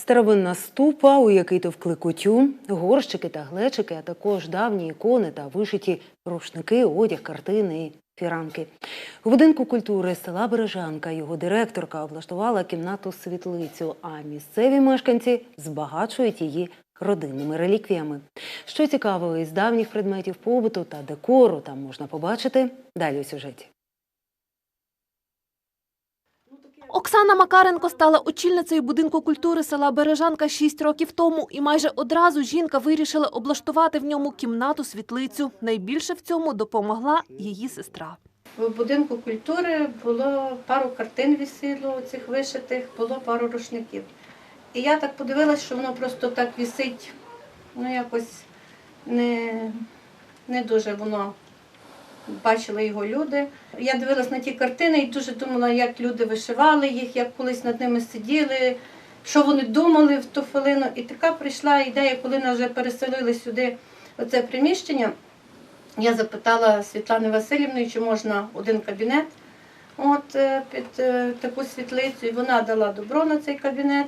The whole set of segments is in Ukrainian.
Старовинна ступа, у який товкли кутю, горщики та глечики, а також давні ікони та вишиті рушники, одяг, картини і фіранки. У будинку культури села Бережанка його директорка облаштувала кімнату світлицю, а місцеві мешканці збагачують її родинними реліквіями. Що цікавого із давніх предметів побуту та декору там можна побачити далі у сюжеті. Оксана Макаренко стала очільницею будинку культури села Бережанка 6 років тому, і майже одразу жінка вирішила облаштувати в ньому кімнату світлицю. Найбільше в цьому допомогла її сестра. В будинку культури було пару картин висіло цих вишитих, було пару рушників. І я так подивилася, що воно просто так висить, ну якось не, не дуже воно бачили його люди. Я дивилась на ті картини і дуже думала, як люди вишивали їх, як колись над ними сиділи, що вони думали в ту хвилину. І така прийшла ідея, коли нас вже переселили сюди, оце приміщення. Я запитала Світлани Васильівни, чи можна один кабінет от, е, під е, таку світлицю, і вона дала добро на цей кабінет.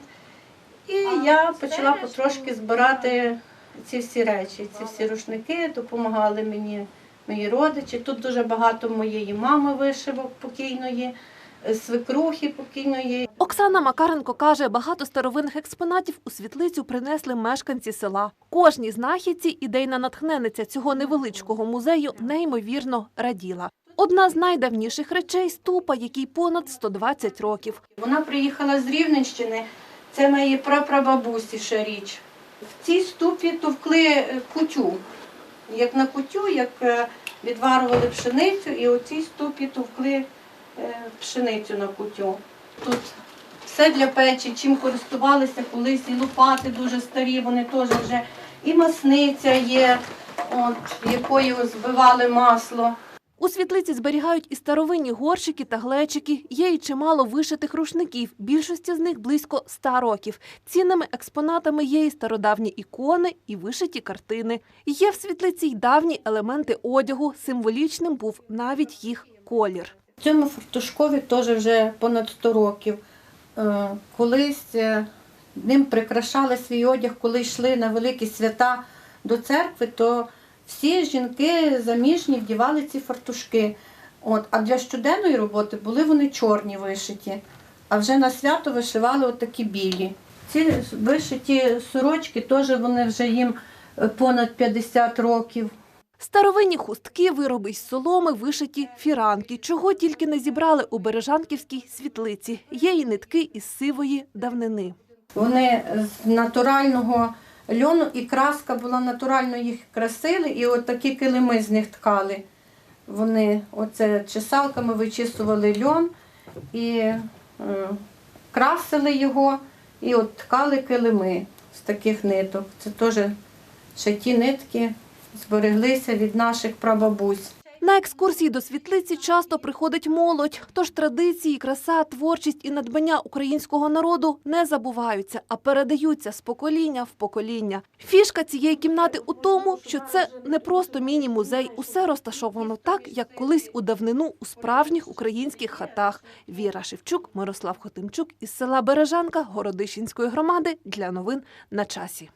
І я почала потрошки збирати ці всі речі, ці всі рушники, допомагали мені мої родичі. Тут дуже багато моєї мами вишивок покійної, е, свекрухи покійної. Оксана Макаренко каже, багато старовинних експонатів у світлицю принесли мешканці села. Кожній знахідці ідейна натхненниця цього невеличкого музею неймовірно раділа. Одна з найдавніших речей ступа, якій понад 120 років. Вона приїхала з Рівненщини, це моєї прапрабабусі ще річ. В цій ступі товкли е, кутю. Як на кутю, як е, відварували пшеницю, і оці ступі товкли е, пшеницю на кутю. Тут все для печі, чим користувалися колись, і лопати дуже старі, вони теж вже і масниця є, от, якою збивали масло. У світлиці зберігають і старовинні горщики та глечики. Є й чимало вишитих рушників. Більшості з них близько 100 років. Цінними експонатами є і стародавні ікони, і вишиті картини. Є в світлиці й давні елементи одягу. Символічним був навіть їх колір. Цьому фартушкові теж вже понад 100 років. Е, Колись е, ним прикрашали свій одяг, коли йшли на великі свята до церкви, то всі жінки заміжні вдівали ці фартушки. От, а для щоденної роботи були вони чорні вишиті, а вже на свято вишивали отакі білі. Ці вишиті сорочки теж вони вже їм е, понад 50 років. Старовинні хустки, вироби із соломи, вишиті фіранки. Чого тільки не зібрали у Бережанківській світлиці. Є і нитки із сивої давнини. Вони з натурального льону і краска була натурально їх красили, і от такі килими з них ткали. Вони оце чесалками вичісували льон і е, красили його, і от ткали килими з таких ниток. Це теж ще ті нитки збереглися від наших прабабусь. На екскурсії до світлиці часто приходить молодь, тож традиції, краса, творчість і надбання українського народу не забуваються, а передаються з покоління в покоління. Фішка цієї кімнати у тому, що це не просто міні-музей, усе розташовано так, як колись у давнину у справжніх українських хатах. Віра Шевчук, Мирослав Хотимчук із села Бережанка Городищенської громади для новин на часі.